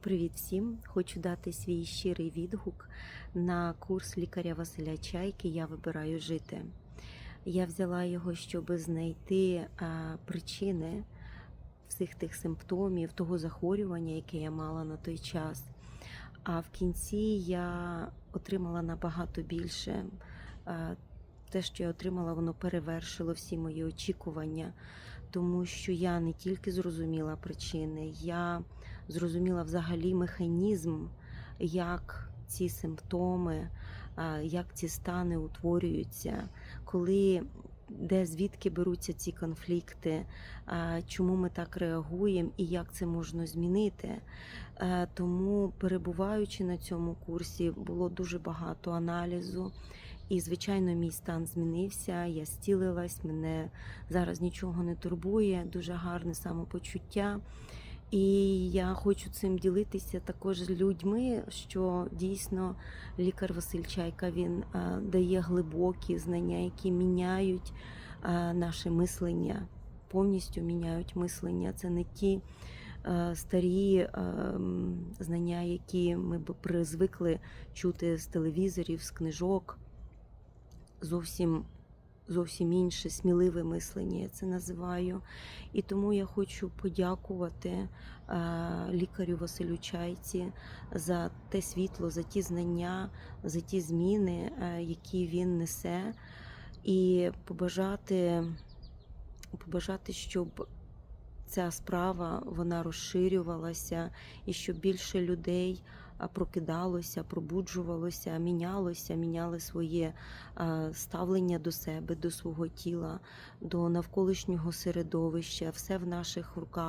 Привіт всім! Хочу дати свій щирий відгук на курс лікаря Василя Чайки Я вибираю жити. Я взяла його, щоб знайти причини всіх тих симптомів, того захворювання, яке я мала на той час. А в кінці я отримала набагато більше. Те, що я отримала, воно перевершило всі мої очікування, тому що я не тільки зрозуміла причини, я зрозуміла взагалі механізм, як ці симптоми, як ці стани утворюються, коли. Де звідки беруться ці конфлікти, чому ми так реагуємо і як це можна змінити? Е, Тому, перебуваючи на цьому курсі, було дуже багато аналізу. І, звичайно, мій стан змінився. Я зцілилась, мене зараз нічого не турбує, дуже гарне самопочуття. І я хочу цим ділитися також з людьми, що дійсно лікар Василь Чайка він е, дає глибокі знання, які міняють е, наше мислення, повністю міняють мислення. Це не ті е, старі е, знання, які ми б призвикли чути з телевізорів, з книжок. Зовсім зовсім інше, сміливе мислення, я це називаю. І тому я хочу подякувати е, лікарю Василю Чайці за те світло, за ті знання, за ті зміни, е, які він несе, і побажати, побажати, щоб ця справа вона розширювалася, і щоб більше людей прокидалося, пробуджувалося, мінялося, міняли своє ставлення до себе, до свого тіла, до навколишнього середовища, все в наших руках.